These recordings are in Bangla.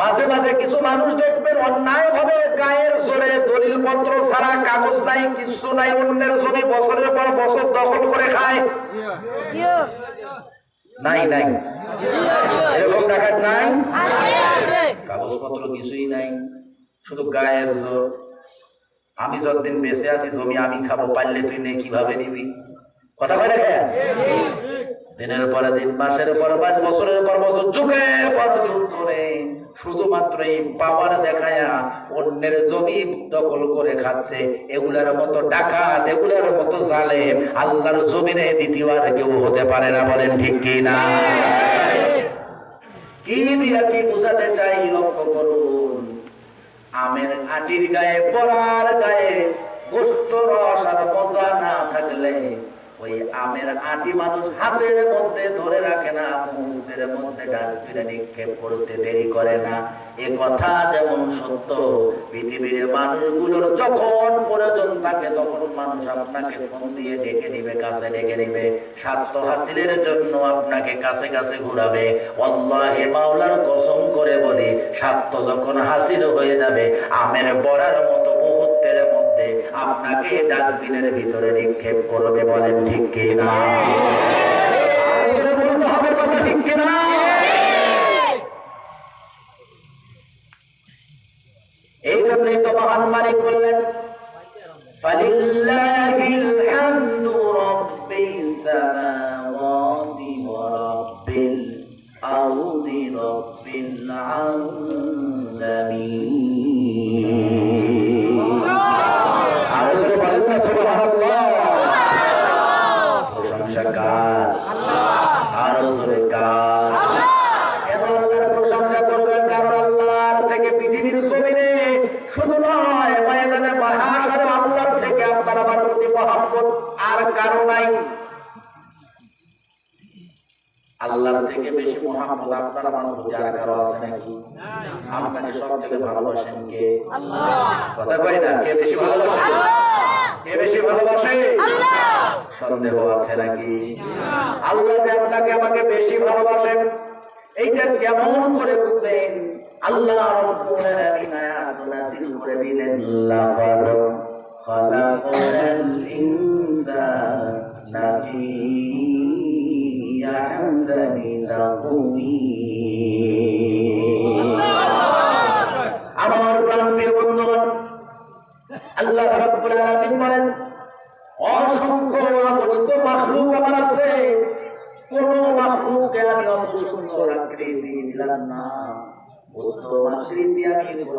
মাঝে মাঝে কিছু মানুষ দেখবেন অন্যায় ভাবে গায়ের জোরে দলিল পত্র ছাড়া, কাগজ নাই কিছু নাই, অন্যের জমি বছরের পর বছর দখল করে খায়। নাই নাই। এরকম ডাকাত নাই? কাগজপত্র কিছুই নাই। শুধু গায়ের জোর। আমি যতদিন বেঁচে আছি, জমি আমি খাব, পারলে তুই নে, কীভাবে নিবি? কথা রেখে দিনের পরে দিন, মাসের পর মাস, বছরের পর বছর, যুগের পর যুগ ধরে শুধুমাত্র এই পাওয়ার অন্যের জমি দখল করে খাচ্ছে। এগুলার মতো ডাকাত, এগুলার মতো জালেম আল্লাহর জমিনে দ্বিতীয় আর কেউ হতে পারে না, বলেন ঠিক কি না? কি দিয়া কি বোঝাতে চাই, লক্ষ্য করুন। আমের আটির গায়ে পড়ার গায়ে গোষ্ঠ রস আর মজা না থাকলে ওই আমের আটি মানুষ হাতের মধ্যে ধরে রাখে না, মুহূর্তের মধ্যে ডাস্টবিনে নিক্ষেপ করতে দেরি করে না। এ কথা যেমন সত্য, পৃথিবীর মানুষগুলোর যখন প্রয়োজন থাকে তখন মানুষ আপনাকে ফোন দিয়ে ডেকে নিবে, কাছে ডেকে নিবে। স্বার্থ হাসিলের জন্য আপনাকে কাছে কাছে ঘুরাবে। অল্লাহে মাওলার কসম করে বলি, স্বার্থ যখন হাসিল হয়ে যাবে, আমের বড়ার মতো মুহূর্তের মধ্যে আপনাকে ডাস্টবিনের ভিতরে নিক্ষেপ করবে বলেন ঠিক কিনা? বলতে হবে কথা ঠিক কিনা? এই জন্যই তো মহান মালিক বললেন আলামিন। না সুবহানাল্লাহ। প্রশংসা কার আরও জোরে কার কেন আল্লাহর প্রশংসা থেকে আপনার আমার প্রতি মহাব্বত, আর কারও নাই। আল্লাহর থেকে বেশি মহাব্বত আপনার প্রতি আর কারও আছে নাকি? আপনাকে সব থেকে ভালোবাসেন কে? কথা কয় না, কে বেশি ভালোবাসে? কে বেশি ভালোবাসে? সন্দেহ আছে নাকি? আল্লাহ যে আপনাকে আমাকে বেশি ভালোবাসেন, এইটা কেমন করে বুঝবেন? আল্লাহ রব্বুল আয়াত নাযিল করে দিলেন, লাকাদ খালাকাল আহসানি তাকওয়িম আমার প্রাণপ্রিয় বন্ধুগণ আল্লাহ রাব্বুল আলামিন বলেন অসংখ্য অগণিত মাখলুক আমার আছে কোন মাখলুককে আমি অত সুন্দর আকৃতি দিলাম না উত্তম আকৃতি আমি কোন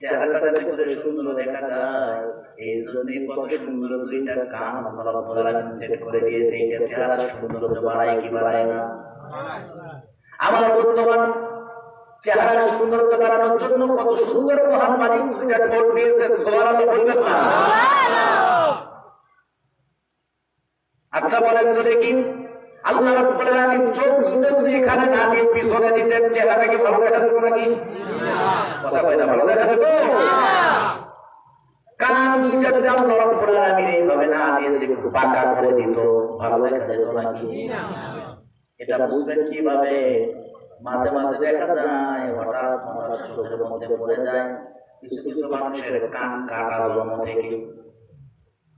চেহারাটা যাতে সুন্দর দেখা যায় এই জন্য কত সুন্দর দুইটা কান আল্লাহ রাব্বুল আলামিন সেট করে দিয়েছে এটা চেহারা সৌন্দর্য বাড়ায় কি বাড়ায় না। আমার বন্ধুগণ চেহারার সৌন্দর্য বাড়ানোর জন্য কত সুন্দর মহান মালিক দুইটা ঠোঁট দিয়েছেন সুবহানাল্লাহ বলবেন না। আচ্ছা বলেন তো দেখি। আল্লাহ রাব্বুল আলামিন চোখ দুটো যদি এখানে না দিয়ে পিছনে দিতেন, চেহারাটা কি ভালো দেখা যেত নাকি? কথা কয় না, ভালো দেখা যেত? কান দুইটা যদি আল্লাহ রাব্বুল আলামিন এইভাবে না দিয়ে যদি একটু পাকা করে দিত, ভালো দেখা যেত নাকি? এটা বুঝবেন কীভাবে? মাঝে মাঝে দেখা যায়, হঠাৎ হঠাৎ চোখের মধ্যে পড়ে যায়। কিছু কিছু মানুষের কান কাটা জন্ম থেকে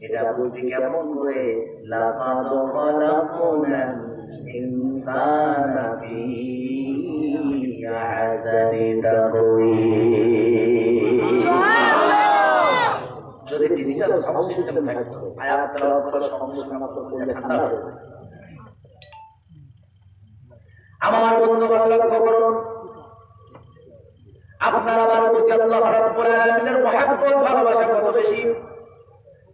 এটা বুঝবি কেমন করে? যদি ডিজিটাল সাউন্ড সিস্টেম থাকতো আমার ঠান্ডা লক্ষ্য করুন। আপনার আমার প্রতি আল্লাহ রাব্বুল আলামিনের মহব্বত, ভালোবাসা কত বেশি?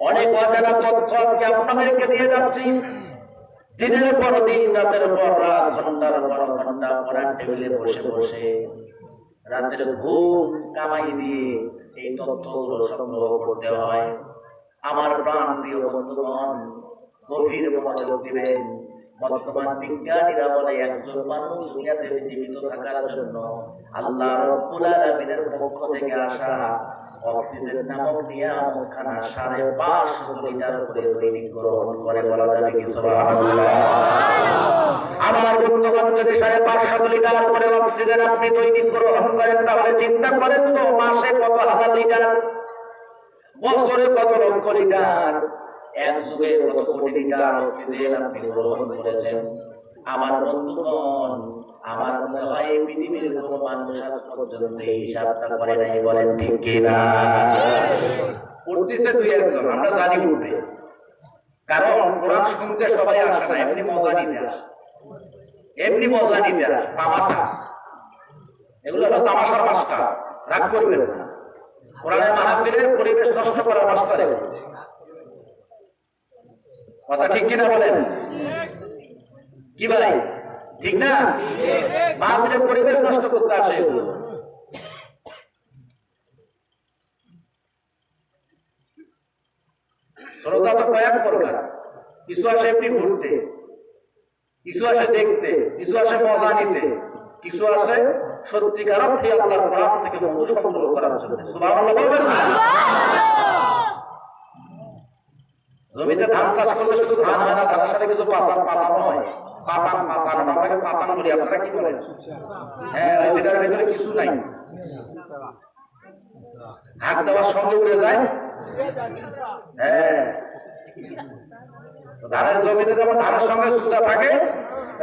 অনেক অজানা তথ্য আজকে আপনাদেরকে দিয়ে যাচ্ছি। দিনের পর দিন, রাতের পর রাত, ঘণ্টার পর ঘণ্টা, পড়ার টেবিলে বসে বসে রাতের ঘুম কামাই দিয়ে এই তথ্যগুলো সংগ্রহ করতে হয়। আমার প্রাণ প্রিয় বন্ধুগণ, গভীর মনোযোগ দিবেন। বর্তমান বিজ্ঞানীরা বলে, একজন মানুষ দুনিয়াতে জীবিত থাকার জন্য আল্লাহ রব্বুল আলামিনের পক্ষ থেকে আসা অক্সিজেন নামক নিয়ামত সাড়ে পাঁচশো লিটার করে দৈনিক গ্রহণ করে বলা যাবে কি? সুবহানাল্লাহ। আমার বন্ধুগণ, যদি সাড়ে পাঁচশো লিটার করে অক্সিজেন আপনি দৈনিক গ্রহণ করেন, তাহলে চিন্তা করেন তো, মাসে কত হাজার লিটার? বছরে কত লক্ষ লিটার? এক যুগে কত কোটি লিটার অক্সিজেন আপনি গ্রহণ করেছেন? আমার বন্ধুগণ আমার মনে হয় এই পৃথিবীর কোন মানুষ আজ পর্যন্ত এই হিসাবটা করে নাই বলেন ঠিক কিনা? উঠতেছে দুই একজন আমরা জানি উঠবে। কারণ কোরআন শুনতে সবাই আসে না এমনি মজা নিতে আসে। এমনি মজা নিতে আসে তামাশা। এগুলো হলো তামাশার মাস্টার রাগ করবেন না। কোরআনের মাহফিলের পরিবেশ নষ্ট করার মাস্টার এগুলো। কথা ঠিক কিনা বলেন? কি ভাই? ঠিক না? মাহফিলের পরিবেশ নষ্ট করতে আসে শ্রোতা তো কয়েক প্রকার। কিছু আসে এমনি ঘুরতে, কিছু আসে দেখতে, কিছু আসে মজা নিতে, কিছু আসে সত্যিকার অর্থে আল্লাহর কোরআন থেকে মধু সংগ্রহ করার জন্য। সুবহানাল্লাহ জমিতে ধান চাষ করলে শুধু ধান হয় না, ধানের সাথে কিছু পাতান পাতানো হয়। হ্যাঁ হ্যাঁ ধানের সঙ্গে থাকে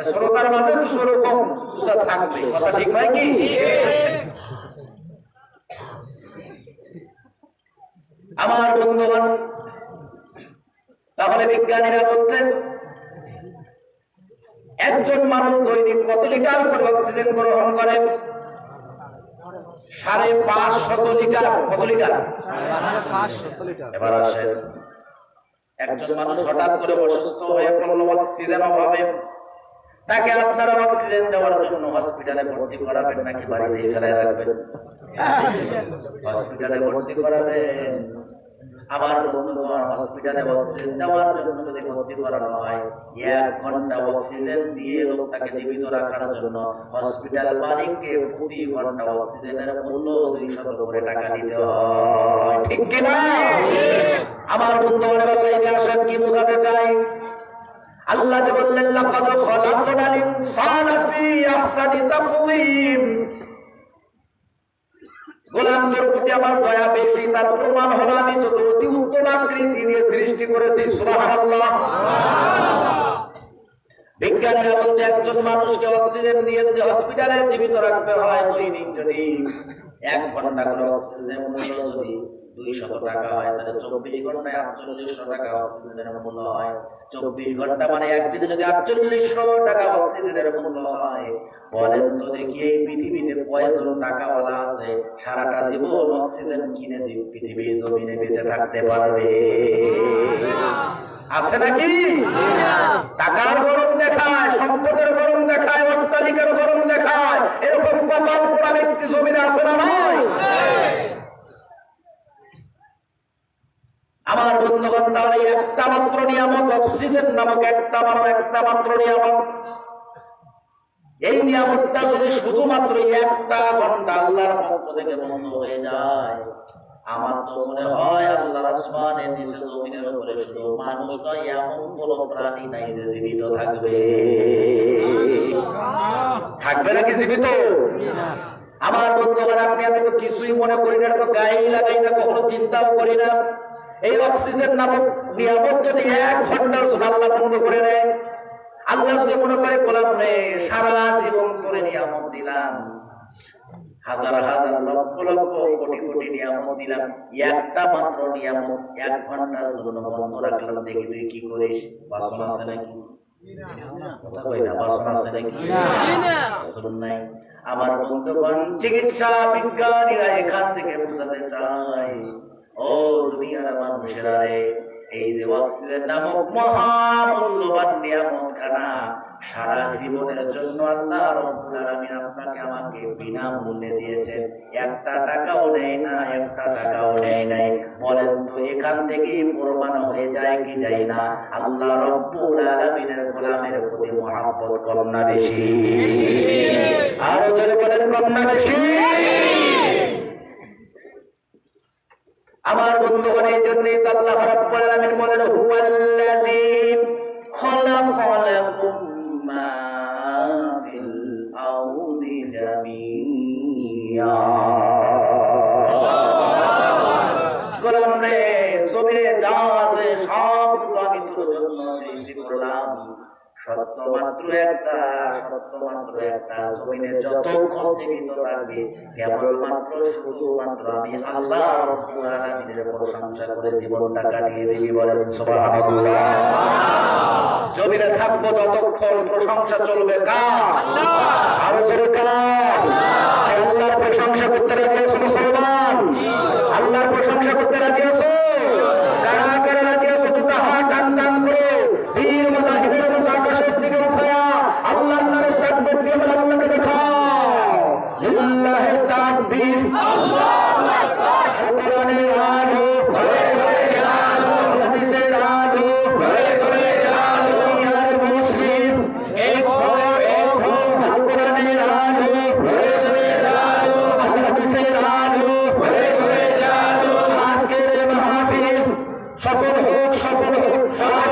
শ্রোতার মাঝে সুসা থাকবে কথা ঠিক নয় কি আমার বন্ধুগণ তাহলে বিজ্ঞানীরা বলছেন একজন মানুষ দৈনিক কত লিটার করে অক্সিজেন গ্রহণ করে? সাড়ে পাঁচ শত লিটার। কত লিটার? এবার আসেন। একজন মানুষ হঠাৎ করে অসুস্থ হয়ে পড়ল, অক্সিজেন অভাবে। তাকে আপনারা অক্সিজেন দেওয়ার জন্য হসপিটালে ভর্তি করাবেন নাকি বাড়িতে ফেলায় রাখবেন? হসপিটালে ভর্তি করাবেন। আমার বন্ধুগণ হসপিটালে অক্সিজেন দেওয়ার জন্য যদি ভর্তি করানো হয়, এক ঘণ্টা অক্সিজেন দিয়ে লোকটাকে জীবিত রাখার জন্য হসপিটাল মালিককে প্রতি ঘণ্টা অক্সিজেনের মূল্য দুইশত করে টাকা দিতে হয়। ঠিক কিনা আমার বন্ধুগণ লাইনে আসেন কি বোঝাতে চাই? আল্লাহ যে বললেন, লাকাদ খলাকনাল ইনসানা ফি আহসানি তাকওয়িম। গোলাম তোর প্রতি আমার দয়া বেশি, তার প্রমাণ হলো আমি যত অতি উত্তম আকৃতি দিয়ে সৃষ্টি করেছি, সুবহানাল্লাহ। বিজ্ঞানীরা বলছে, একজন মানুষকে অক্সিজেন দিয়ে যদি হসপিটালে জীবিত রাখতে হয় দৈনিক যদি এক ঘণ্টা করে অক্সিজেন যদি দুইশত টাকা হয় তাহলে চব্বিশ ঘন্টায় আটচল্লিশশো টাকা অক্সিজেনের মূল্য হয়। চব্বিশ ঘণ্টা মানে একদিনে যদি আটচল্লিশশো টাকা অক্সিজেনের মূল্য হয়। বলেন তো দেখি এই পৃথিবীতে কয়জন টাকাওয়ালা আছে? সারাটা জীবন অক্সিজেন কিনে দিয়ে পৃথিবীর জমিনে বেঁচে থাকতে পারবে। আছে নাকি? টাকার গরম দেখায় সম্পদের গরম দেখায় অট্টালিকার গরম দেখায় এরকম কপাল পোড়া ব্যক্তি জমিনে আছে না নয় আমার বন্ধুগণ, তাহলে একটা মাত্র নিয়ামক অক্সিজেন নামক একটা মাত্র একটা মাত্র নিয়ামক এই নিয়ামকটা যদি শুধুমাত্র একটা ঘণ্টা আল্লাহর পক্ষ থেকে বন্ধ হয়ে যায়, আমার তো মনে হয় আল্লাহর আসমানের নিচে জমিনের উপরে শুধু মানুষ নয়, এমন কোন প্রাণী নাই যে জীবিত থাকবে। থাকবে নাকি জীবিত? আমার বন্ধুগণ, আপনি আমি তো কিছুই মনে করি না, তো গায়েই লাগাই না কখনো চিন্তাও করি না এই অক্সিজেন নামক নিয়ামক যদি এক ঘণ্টার জন্য আল্লাহ বন্ধ করে দেয় আল্লাহ যদি মনে করে গোলাম রে সারা জীবন তোরে নিয়ামত দিলাম। হাজার হাজার লক্ষ লক্ষ কোটি কোটি নিয়ামত দিলাম। একটা মাত্র নিয়ামত এক ঘণ্টার জন্য বন্ধ রাখলাম। দেখি তুই কি করিস? বাসন আছে নাকি? আমার বন্ধুগণ চিকিৎসা বিজ্ঞানীরা এখান থেকে বোঝাতে চায় ও দুনিয়ার মানুষেরা রে এই যে অক্সিজেন নামক মহামূল্যবান নিয়ামত খানা সারা জীবনের জন্য আল্লাহ রব্বুল আলামিন আপনাকে আমাকে বিনামূল্যে দিয়েছেন। একটা টাকাও নেয় না একটা টাকাও নেয় নাই। বলেন তো এখান থেকে প্রমাণ হয়ে যায় কি যায় না? আল্লাহ রব্বুল আলামিনের গোলামের প্রতি মহাব্বত কম না বেশি। আরও জোরে বলেন কম না বেশি? আমার বন্ধুগণ এই জন্যই তো আল্লাহ রাব্বুল আলামিন বলেন হুয়াল্লাযী খালাকা লাকুম মা ফিল আরদি জামিয়া রে? জমিনে যা আছে সব কিছু আমি তোর জন্য সৃষ্টি করলাম। সত্য মাত্র একটা সত্য মাত্র একটা। জমিনে যতক্ষণ জীবিত থাকবে কেবলমাত্র শুধুমাত্র আমি আল্লাহ রব্বুল আলামিনের প্রশংসা করে জীবনটা কাটিয়ে দিবি বলেন সুবহানাল্লাহ। জমিনে থাকব ততক্ষণ প্রশংসা চলবে কার? আরও জোরে কার? আল্লাহর প্রশংসা করতে রাজি আছো মুসলমান? আল্লাহর প্রশংসা করতে রাজি আছো কারা কারা রাজি আছো দুটো হাত টান টান করে বীর মুজাহিদের মতো আকাশের দিকে উঠায়া আল্লাহ আল্লাহর তাকবীর দিয়ে বলে আল্লাহকে দেখাও লিল্লাহি তাকবীর কোরআনের আলো হাদিসের আলো দুনিয়ার মুসলিম এক হও এক হও কোরআনের আলো হাদিসের আলো আজকের এই মাহফিল সফল হোক সফল হোক সফল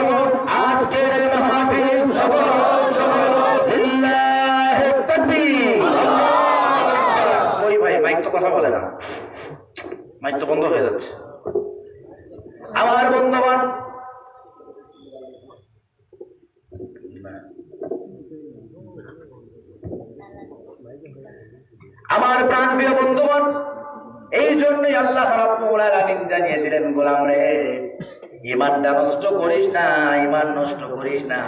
হোক আজকের এই মাহফিল সফল হোক সফল হোক লিল্লাহি তাকবীর ওই ভাই মাইক তো কথা বলে না মাইক তো বন্ধ হয়ে যাচ্ছে। আমার বন্ধুগণ, আমার প্রাণ প্রিয় বন্ধুগণ, এই জন্যই আল্লাহ রাব্বুল আলামিন জানিয়ে দিলেন, গোলাম রে ইমানটা নষ্ট করিস না ইমান নষ্ট করিস না।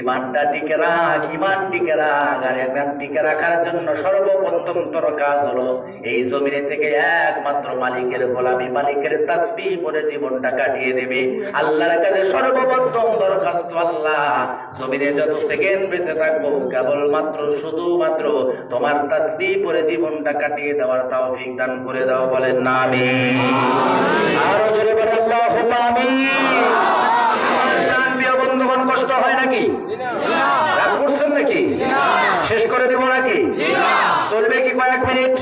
ইমানটা টিকে রাখ, ইমান টিকে রাখ, আর ইমান টিকে রাখার জন্য সর্বপ্রথমতর কাজ হলো এই জমিনে থেকে একমাত্র মালিকের গোলামি, মালিকের তাসবি করে জীবনটা কাটিয়ে দেবে। আল্লাহর কাছে সর্বপ্রথম দরখাস্ত আল্লাহ, জমিনে যত সেকেন্ড বেঁচে থাকব, কেবলমাত্র শুধুমাত্র তোমার তাসবি করে জীবনটা কাটিয়ে দেওয়ার তৌফিক দান করে দাও, বলেন না আমি আরও জোরে বলে আল্লাহ আমি কষ্ট হয় নাকি? রাগ করছেন নাকি? শেষ করে দেব নাকি? চলবে কি কয়েক মিনিট?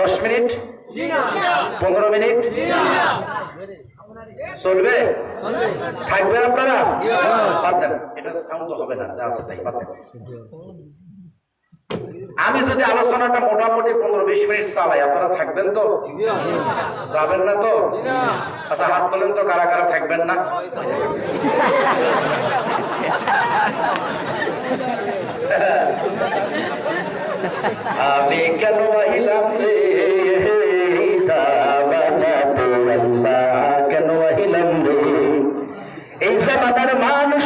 দশ মিনিট? পনেরো মিনিট? চলবে? থাকবেন আপনারা? দেন। এটা সাউন্ড হবে না, যা আছে তাই দেন। আমি যদি আলোচনাটা মোটামুটি পনেরো বিশ মিনিট চালাই, আপনারা থাকবেন তো? যাবেন না তো? আচ্ছা হাত তোলেন তো, কারা কারা থাকবেন না? আমি কেন আহিলাম রে? কেন আহিলাম রে? এই জামানার মানুষ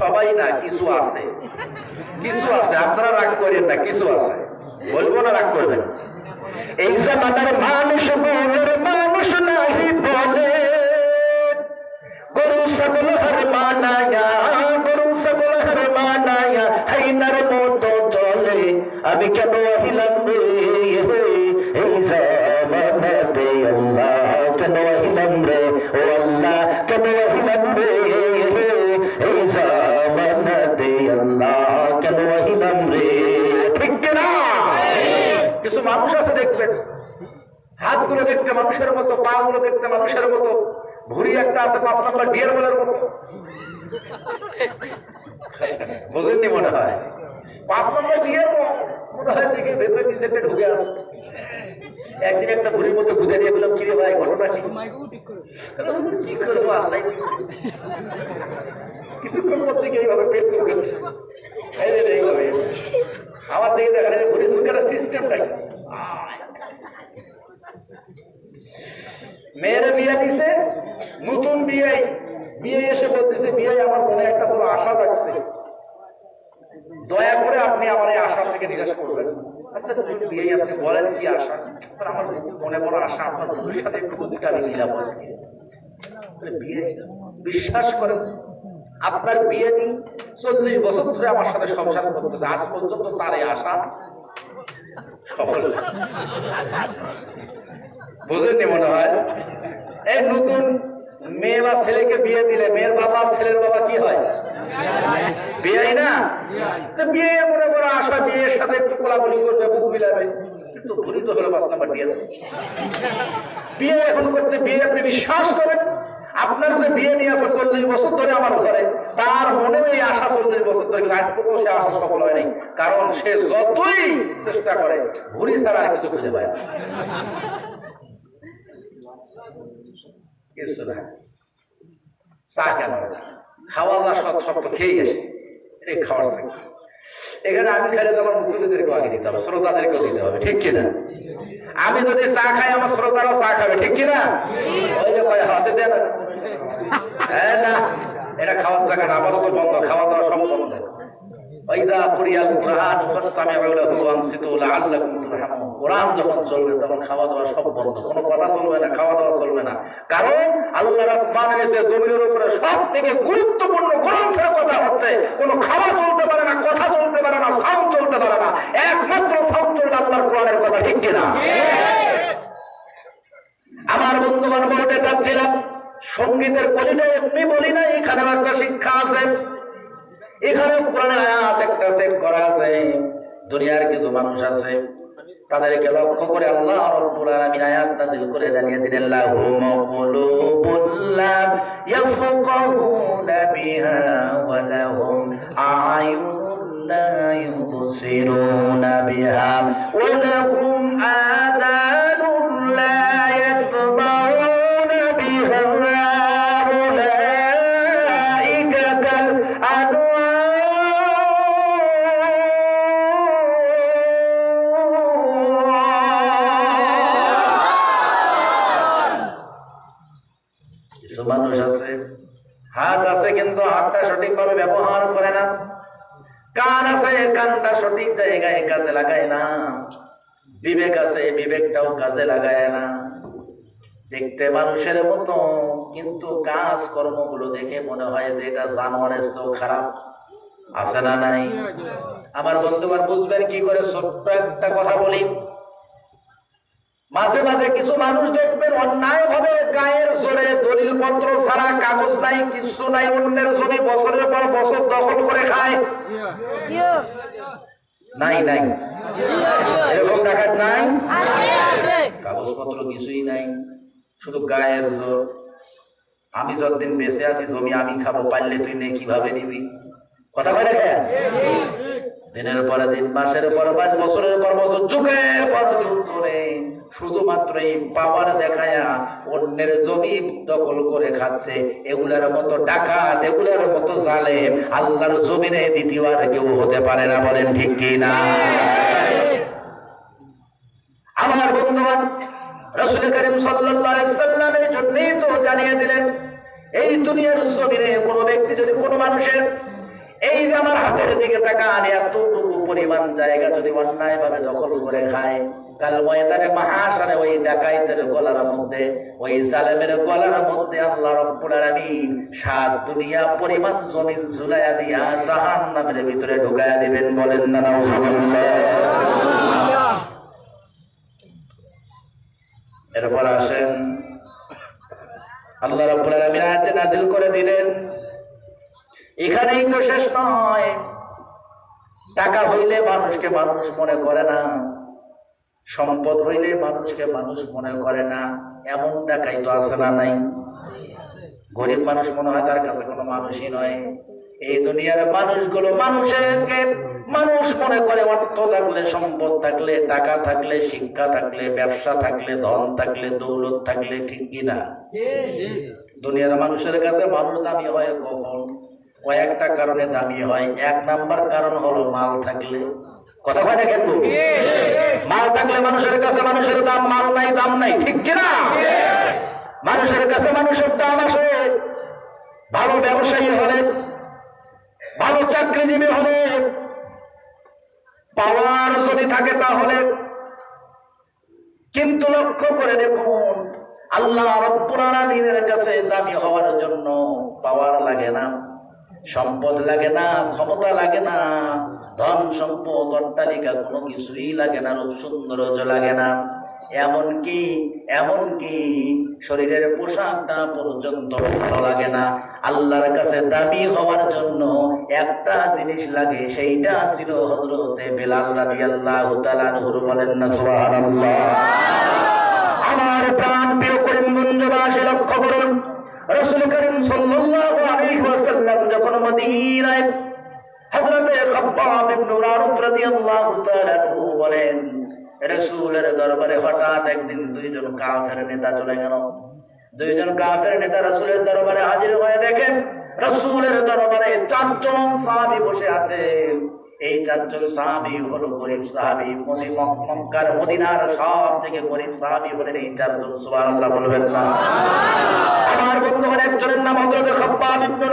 সবাই না, কিছু আছে। কিছু আছে, আপনারা রাগ করেন না, কিছু আছে। বলব না রাগ করবেন। এই জামানার মানুষ বলার মানুষ নাহি বলে। গরু সকল হর মানায়া, গরু সকল হর মানায়া, হাইনার মতো চলে। আমি কেন দেখতে মানুষের মতো পা গুলো দেখতে মানুষের মতো ভুড়ি একটা আছে পাঁচ নম্বর ডিয়ার বলের মতো। বোঝেননি মনে হয়? পাঁচ নম্বর ডিয়ার মনে হয় দেখে ভেতরে তিন চারটে ঢুকে আসে একদিন একটা ভুড়ির মধ্যে বুঝে দিয়ে গেলাম কিরে ভাই ঘটনা কি? কি করব আল্লাহ কিছুক্ষণ মধ্যে থেকে এইভাবে পেট চুলকাচ্ছে। এই রে রে, এইভাবে আমার দিকে দেখা যায় ভুড়ি চুলকাটা সিস্টেমটাই মেয়ের বিয়ে দিছে, নতুন বিয়ে বিয়ে এসে বলতেছে, বিয়ে আমার মনে একটা বড় আশা লাগছে দয়া করে আপনি আমার এই আশা থেকে নিরাশ করবেন আচ্ছা আপনি বলেন আমার মনে বড় আশা আপনার বন্ধুর সাথে আমি নিলাম আজকে। বিয়ে, বিশ্বাস করেন, আপনার বিয়ে চল্লিশ বছর ধরে আমার সাথে সংসার করতেছে। আজ পর্যন্ত তার এই আশা সফল। বুঝেননি মনে হয়? এই নতুন মেয়ে বা ছেলেকে বিয়ে দিলে মেয়ের বাবা ছেলের বাবা কি হয়? বিয়ে না? তো বিয়ে মনে করো বিয়ের সাথে একটু করবে মিলাবে। এখন করছে, বিয়ে বিশ্বাস আপনার যে বিয়ে নিয়ে আসে চল্লিশ বছর ধরে আমার ঘরে, তার মনেও এই আশা চল্লিশ বছর ধরে আজ সে আশা সফল হয়নি। কারণ সে যতই চেষ্টা করে ঘুরি ছাড়া আর কিছু খুঁজে পায়। কিছু না চা কেন? খাওয়া দাওয়া সব সব খেয়েই আসি এই খাওয়ার থাকে এখানে আমি খাইলে তোমার মুসলিমদেরকেও আগে দিতে হবে, শ্রোতাদেরকেও দিতে হবে, ঠিক কিনা? আমি যদি চা খাই, আমার শ্রোতারাও চা খাবে, ঠিক কিনা? ওই যে কয় হাতে দেন। হ্যাঁ না, এটা খাওয়ার জায়গা না, আপাতত বন্ধ, খাওয়া দাওয়া সব বন্ধ। ওয়াইদা কুরিয়াল কুরআন ফাসতামিউ লাহু ওয়ানসিতু লাআল্লাকুম তুরহামুন। কোরআন যখন চলবে, তখন খাওয়া দাওয়া সব বন্ধ। কোনো কথা চলবে না খাওয়া দাওয়া চলবে না। কারণ উপরে সবথেকে গুরুত্বপূর্ণ গ্রন্থের কথা হচ্ছে। কোনো খাওয়া চলতে পারে না, কথা চলতে পারে না, সাউন্ড চলতে পারে না। একমাত্র সাউন্ড চলবে আল্লাহর কোরআনের কথা, ঠিক কিনা আমার বন্ধুগণ, বলতে চাচ্ছিলাম, সঙ্গীতের কলিটা এমনি বলি না, এখানেও একটা শিক্ষা আছে। এখানে কোরআনের আয়াত একটা সেট করা আছে। দুনিয়ার কিছু মানুষ আছে তাদেরকে লক্ষ্য করে আল্লাহ রব্বুল আলামিন আয়াত নাযিল করে জানিয়ে দিলেন, লাহুম কুলুবুল লা ইয়াফকাহুনা বিহা ওয়া লাহুম আ'য়ুনুন লা ইউবসিরুনা বিহা ওয়া লাহুম আদানুন লা কিছু মানুষ আছে হাত আছে কিন্তু হাতটা সঠিকভাবে ব্যবহার করে না। কান আছে কানটা সঠিক জায়গায় কাজে লাগায় না। বিবেক আছে বিবেকটাও কাজে লাগায় না। দেখতে মানুষের মতো কিন্তু কাজ কর্মগুলো দেখে মনে হয় যে এটা জানোয়ারের চেয়েও খারাপ। আছে না নাই? আমার বন্ধুবার বুঝবেন কি করে ছোট্ট একটা কথা বলি? মাঝে মাঝে কিছু মানুষ দেখবেন অন্যায় ভাবে গায়ের জোরে দলিল পত্র ছাড়া, কাগজ নাই কিছু নাই, অন্যের জমি বছরের পর বছর দখল করে খায়। নাই নাই। এরকম ডাকাত নাই? কাগজপত্র কিছুই নাই। শুধু গায়ের জোর। আমি যতদিন বেঁচে আছি, জমি আমি খাব, পারলে তুই নে, কীভাবে নিবি? কথা কয় রেখে দিনের পরে দিন, মাসের পর মাস, বছরের পর বছর, যুগের পর যুগ ধরে শুধুমাত্র এই পাওয়ার দেখায়া অন্যের জমি দখল করে খাচ্ছে, এগুলার মতো ডাকাত, এগুলার মতো জালেম, আল্লাহর জমিনে দ্বিতীয় আর কেউ হতে পারে না, বলেন ঠিক কি না? আমার বন্ধুগণ, রসুল করিম সাল্লামের জন্যই তো জানিয়ে দিলেন, এই দুনিয়ার জমিনে কোনো ব্যক্তি, যদি কোনো মানুষের এই যে আমার হাতের দিকে তাকান এতটুকু পরিমাণ জায়গা যদি অন্যায় ভাবে দখল করে খায়, কাল ময়দানে মহাসারে ওই ডাকাইতের গলার মধ্যে, ওই জালেমের গলার মধ্যে আল্লাহ রব্বুল আলামিন সাত দুনিয়া পরিমাণ জমিন ঝুলাইয়া দিয়া ভিতরে ঢুকাইয়া দিবেন বলেন না, নাউজুবিল্লাহ। এরপর আসেন। আল্লাহ রাব্বুল আলামিন আয়াত নাযিল করে দিলেন। এখানেই তো শেষ নয়। টাকা হইলে মানুষকে মানুষ মনে করে না। সম্পদ হইলে মানুষকে মানুষ মনে করে না। এমন দেখাই তো আছে না নাই। গরিব মানুষ মনে হয় তার কাছে কোনো মানুষই নয়। এই দুনিয়ার মানুষগুলো মানুষকে মানুষ মনে করে। অর্থ থাকলে সম্পদ থাকলে টাকা থাকলে শিক্ষা থাকলে ব্যবসা থাকলে ধন থাকলে দৌলত থাকলে ঠিক কিনা? দুনিয়ার মানুষের কাছে মানুষ দামি হয় কখন? কয়েকটা কারণে দামি হয়। এক নাম্বার কারণ হলো মাল থাকলে। কথা হয় না কিন্তু মাল থাকলে মানুষের কাছে মানুষের দাম, মাল নাই, দাম নাই, ঠিক কিনা মানুষের কাছে মানুষের দাম আসে। ভালো ব্যবসায়ী হলে, ভালো চাকরিজীবী হলে, পাওয়ার যদি থাকে তাহলে, কিন্তু লক্ষ্য করে দেখুন, আল্লাহ রব্বুল আলামিনের কাছে দামি হওয়ার জন্য পাওয়ার লাগে না। সম্পদ লাগে না ক্ষমতা লাগে না। ধন সম্পদ অট্টালিকা কোনো কিছুই লাগে না রূপ সৌন্দর্য লাগে না। এমনকি এমনকি শরীরের পোশাকটা পর্যন্ত ভালো লাগে না। আল্লাহর কাছে দাবি হওয়ার জন্য একটা জিনিস লাগে সেইটা ছিল হজরতে বেলাল রাদিয়াল্লাহু তাআলা নূর বলেন না সুবহানাল্লাহ। আমার প্রাণ প্রিয় করিমগঞ্জবাসী লক্ষ্য করুন। রসুল করিম যখন মদিনায় দরবারে হঠাৎ একদিন দুইজন কাফের নেতা চলে গেল। দুইজন নেতা রাসূলের দরবারে হাজির হয়ে দেখেন, রাসূলের দরবারে চারজন সাহাবী বসে আছেন। এই চারজন সাহাবি হলো গরিব সাহাবি মক্কার মদিনার সব থেকে গরিব সাহাবি হলেন এই চারজন, সুবহানাল্লাহ বলবেন না। আমার বন্ধু হলেন একজনের নাম খাব্বাব ইবনে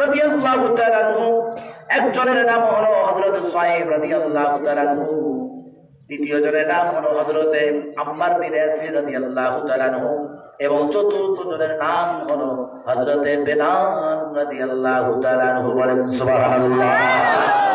রাদিয়াল্লাহু তাআলা আনহু। একজনের নাম হলো হযরত সাইব রাদিয়াল্লাহু তাআলা আনহু। দ্বিতীয় জনের নাম হলো হযরতে আম্মার বিন ইয়াসির রাদিয়াল্লাহু তাআলা আনহু। এবং চতুর্থ জনের নাম হলো হযরতে বেলাল রাদিয়াল্লাহু তাআলা আনহু বলেন, সুবহানাল্লাহ।